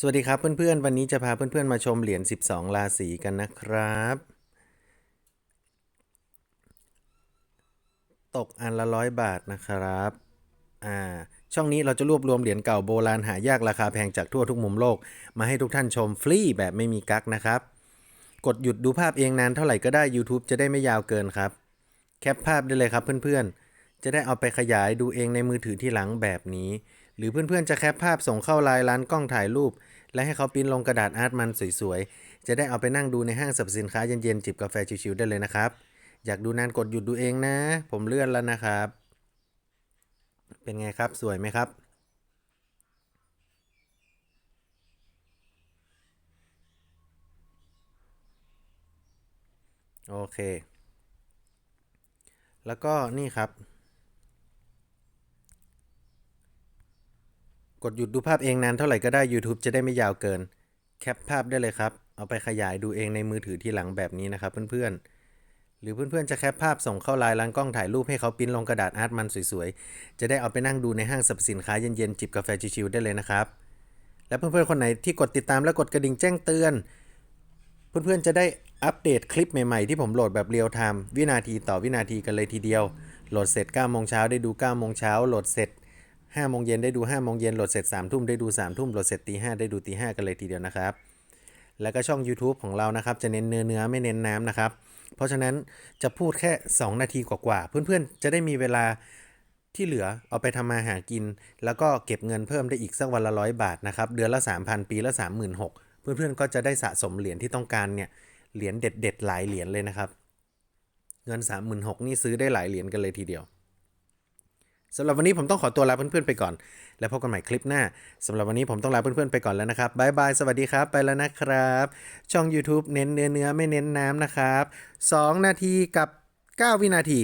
สวัสดีครับเพื่อนๆ วันนี้จะพาเพื่อนๆ มาชมเหรียญ 12 ราศีกันนะครับ ตกอันละร้อยบาทนะครับอ่าช่องนี้เราจะรวบรวมเหรียญเก่าโบราณหายากราคาแพงจากทั่วทุกมุมโลก มาให้ทุกท่านชมฟรีแบบไม่มีกั๊กนะครับ กดหยุดดูภาพเองนานเท่าไหร่ก็ได้ YouTube จะได้ไม่ยาวเกินครับ แคปภาพได้เลยครับเพื่อนๆ จะได้เอาไปขยายดูเองในมือถือที่หลังแบบนี้ หรือเพื่อนๆจะแคปภาพส่งเข้าไลน์ร้านกล้องถ่ายรูป และให้เขาปิ้นลงกระดาษอาร์ตมันสวยๆ จะได้เอาไปนั่งดูในห้างสรรพสินค้าเย็นๆ จิบกาแฟชิวๆได้เลยนะครับ อยากดูนานกดหยุดดูเองนะ ผมเลื่อนแล้วนะครับ เป็นไงครับสวยไหมครับโอเค แล้วก็นี่ครับ ดหยุดดูภาพเองนานเท่าไหร่ก็ได้ YouTube จะได้ไม่ยาวเกิน แคปภาพได้เลยครับ เอาไปขยายดูเองในมือถือที่หลังแบบนี้นะครับเพื่อนๆ หรือเพื่อนๆจะแคปภาพส่งเข้าไลน์ร้านกล้องถ่ายรูปให้เขาปิ้นลงกระดาษอาร์ตมันสวยๆ จะได้เอาไปนั่งดูในห้างสรรพสินค้าเย็นๆจิบกาแฟชิวๆได้เลยนะครับ และเพื่อนๆคนไหนที่กดติดตามและกดกระดิ่งแจ้งเตือน เพื่อนๆจะได้อัปเดตคลิปใหม่ๆที่ผมโหลดแบบเรียลไทม์วินาทีต่อวินาทีกันเลยทีเดียว โหลดเสร็จ9โมงเช้าได้ดู9โมงเช้าโหลดเสร็จ 5โมงเย็นได้ดู5โมงเย็นโหลดเสร็จ3ทุ่มได้ดู3ทุ่มโหลดเสร็จตี5ได้ดูตี5กันเลยทีเดียวนะครับ แล้วก็ช่อง YouTube ของเรานะครับ จะเน้นเนื้อเนื้อไม่เน้นน้ำนะครับ เพราะฉะนั้นจะพูดแค่ 2 นาทีกว่าๆเพื่อนๆ จะได้มีเวลาที่เหลือเอาไปทำมาหากิน แล้วก็เก็บเงินเพิ่มได้อีกสักวันละร้อยบาทนะครับเดือนละ 3,000 ปีละ 36,000 เพื่อนๆก็จะได้สะสมเหรียญที่ต้องการเนี่ยเหรียญเด็ดๆหลายเหรียญเลยนะครับ เงิน 36,000นี่ซื้อได้หลายเหรียญกันเลยทีเดียว สำหรับวันนี้ผมต้องขอตัวลาเพื่อนๆไปก่อน แล้วพบกันใหม่คลิปหน้าสำหรับวันนี้ผมต้องลาเพื่อนๆไปก่อนแล้วนะครับบายบายสวัสดีครับไปแล้วนะครับ ช่อง YouTube เน้นเนื้อเนื้อไม่เน้นน้ำนะครับ 2 นาทีกับ 9 วินาที